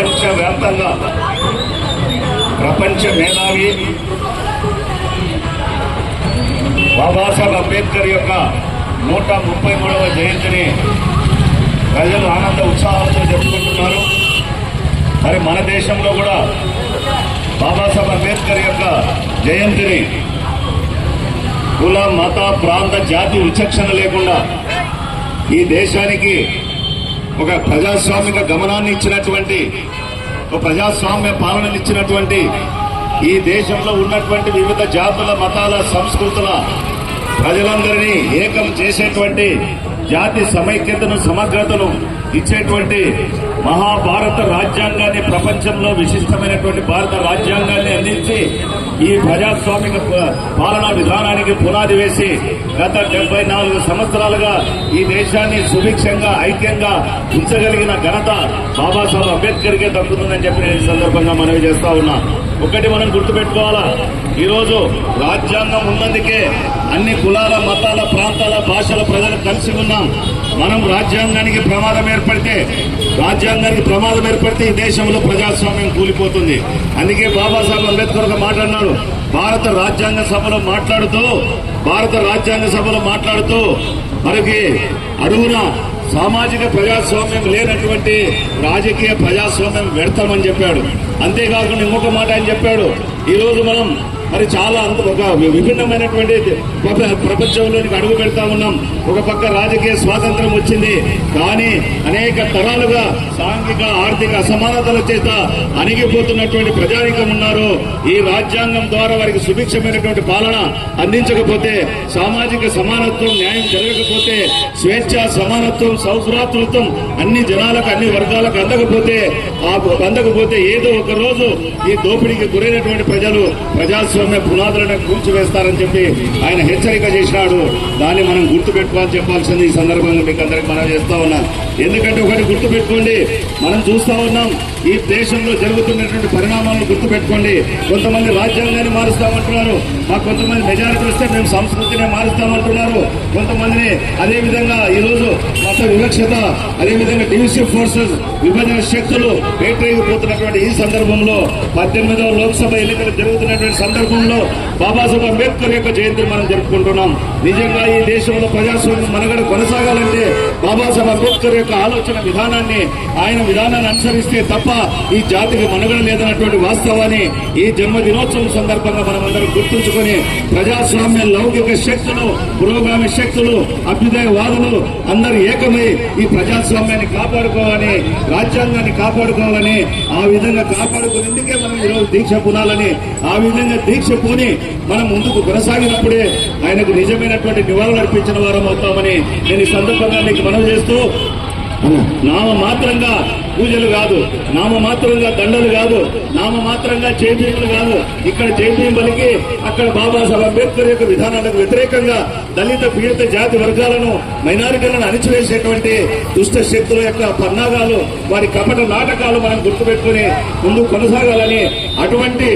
ప్రపంచవ్యాప్తంగా ప్రపంచ మేధావి బాబాసాహెబ్ అంబేద్కర్ యొక్క నూట ముప్పై మూడవ జయంతిని ప్రజలు ఆనంద ఉత్సాహాలతో జరుపుకుంటున్నారు. మరి మన దేశంలో కూడా బాబాసాహెబ్ అంబేద్కర్ యొక్క జయంతిని కుల మత ప్రాంత జాతి విచక్షణ లేకుండా ఈ దేశానికి ఒక ప్రజాస్వామిక గమనాన్ని ఇచ్చినటువంటి ఒక ప్రజాస్వామ్య పాలనలు ఇచ్చినటువంటి ఈ దేశంలో ఉన్నటువంటి వివిధ జాతుల మతాల సంస్కృతుల ప్రజలందరినీ ఏకం చేసేటువంటి జాతి సమైక్యతను సమగ్రతను ఇచ్చేటువంటి మహాభారత రాజ్యాంగాన్ని ప్రపంచంలో విశిష్టమైనటువంటి భారత రాజ్యాంగాన్ని అందించి ఈ ప్రజాస్వామిక ప- పాలనా విధానానికి పునాది వేసి గత డెబ్బై నాలుగు సంవత్సరాలుగా ఈ దేశాన్ని సుభిక్షంగా ఐక్యంగా ఉంచగలిగిన ఘనత బాబాసాహెబ్ అంబేద్కర్కే దక్కుతుందని చెప్పి నేను ఈ సందర్భంగా మనవి చేస్తా ఉన్నా. ఒకటి మనం గుర్తుపెట్టుకోవాలా? ఈరోజు రాజ్యాంగం ఉన్నందుకే అన్ని కులాల మతాల ప్రాంతాల భాషల ప్రజలు కలిసి ఉన్నాం. మనం రాజ్యాంగానికి ప్రమాదం ఏర్పడితే రాజ్యాంగానికి ప్రమాదం ఏర్పడితే ఈ దేశంలో ప్రజాస్వామ్యం కూలిపోతుంది. అందుకే బాబాసాహెబ్ అంబేద్కర్ ఒక మాట భారత రాజ్యాంగ సభలో మాట్లాడుతూ భారత రాజ్యాంగ సభలో మాట్లాడుతూ మనకి అడుగున సామాజిక ప్రజాస్వామ్యం లేనటువంటి రాజకీయ ప్రజాస్వామ్యం వ్యర్థమని చెప్పాడు. అంతేకాకుండా ఇంకొక మాట ఆయన చెప్పాడు. ఈ రోజు మనం మరి చాలా అంత ఒక విభిన్నమైనటువంటి ప్రపంచంలోనికి అడుగు పెడతా ఉన్నాం. ఒక పక్క రాజకీయ స్వాతంత్రం వచ్చింది. కానీ అనేక తరాలుగా సాంఘిక ఆర్థిక అసమానతల చేత అణిగిపోతున్నటువంటి ప్రజానికం ఉన్నారు. ఈ రాజ్యాంగం ద్వారా వారికి సుభిక్షమైనటువంటి పాలన అందించకపోతే సామాజిక సమానత్వం న్యాయం జరగకపోతే స్వేచ్ఛ సమానత్వం సౌభ్రాతృత్వం అన్ని జనాలకు అన్ని వర్గాలకు అందకపోతే ఆ అందకపోతే ఏదో ఒక రోజు ఈ దోపిడీకి గురైనటువంటి ప్రజలు ప్రజాస్వామ్య పునాదులను కూల్చివేస్తారని చెప్పి ఆయన హెచ్చరిక చేసినాడు దాన్ని మనం గుర్తుపెట్టుకోవాలని చెప్పాల్సింది ఈ సందర్భంగా మీకు అందరికి మనం చేస్తా ఉన్నా. ఎందుకంటే ఒకటి గుర్తుపెట్టుకోండి మనం చూస్తా ఉన్నాం ఈ దేశంలో జరుగుతున్నటువంటి పరిణామాలను గుర్తుపెట్టుకోండి. కొంతమంది రాజ్యాంగాన్ని మారుస్తామంటున్నారు మాకు కొంతమంది మెజారిటీ వస్తే మేము సంస్కృతిని మారుస్తామంటున్నారు. కొంతమందిని అదేవిధంగా ఈరోజు ఈ రోజు మత వివక్షత అదే విధంగా డివిసివ్ ఫోర్సెస్ విభజన శక్తులు పోతున్నటువంటి ఈ సందర్భంలో పద్దెనిమిదవ లోక్సభ ఎన్నికలు జరుగుతున్నటువంటి సందర్భంలో బాబాసాహెబ్ అంబేద్కర్ యొక్క జయంతిని మనం జరుపుకుంటున్నాం. నిజంగా ఈ దేశంలో ప్రజాస్వామ్యం మనగడ కొనసాగాలంటే బాబాసాహెబ్ అంబేద్కర్ యొక్క ఆలోచన విధానాన్ని ఆయన విధానాన్ని అనుసరిస్తే తప్ప ఈ జాతికి మనుగడ లేదన్నటువంటి వాస్తవాన్ని ఈ జన్మదినోత్సవం సందర్భంగా మనం అందరం గుర్తుంచుకొని ప్రజాస్వామ్య లౌకిక శక్తులు పురోగామి శక్తులు అభ్యుదయవాదులు అందరూ ఏకమై ఈ ప్రజాస్వామ్యాన్ని కాపాడుకోవాలని రాజ్యాంగాన్ని కాపాడుకోవాలని ఆ విధంగా కాపాడుకునేందుకే మనం ఈరోజు దీక్ష పునాలని ఆ విధంగా దీక్ష పూని మనం ముందుకు కొనసాగినప్పుడే ఆయనకు నిజమైనటువంటి నివాళులు అర్పించిన వారం అవుతామని నేను ఈ సందర్భంగా మీకు మనవి చేస్తూ నామ మాత్రంగా పూజలు కాదు నామమాత్రంగా దండలు కాదు నామమాత్రంగా చైతన్యులు కాదు. ఇక్కడ చైతన్యం పలికి అక్కడ బాబాసాహెబ్ అంబేద్కర్ యొక్క విధానాలకు వ్యతిరేకంగా దళిత పీడిత జాతి వర్గాలను మైనారిటీలను అణిచివేసేటువంటి దుష్ట శక్తుల యొక్క పన్నాగాలు వారి కపట నాటకాలు మనం గుర్తుపెట్టుకుని ముందు కొనసాగాలని అటువంటి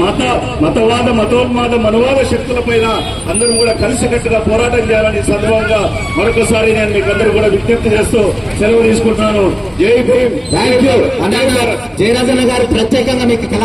మత మతవాద మతోన్మాద మనవాద శక్తుల పైన అందరూ కూడా కలిసికట్టుగా పోరాటం చేయాలని సందర్భంగా మరొకసారి నేను మీకు అందరూ కూడా విజ్ఞప్తి చేస్తూ సెలవు తీసుకుంటున్నాను. జై భీమ్! థ్యాంక్ యూ అన్న జయరాజన్న గారు ప్రత్యేకంగా మీకు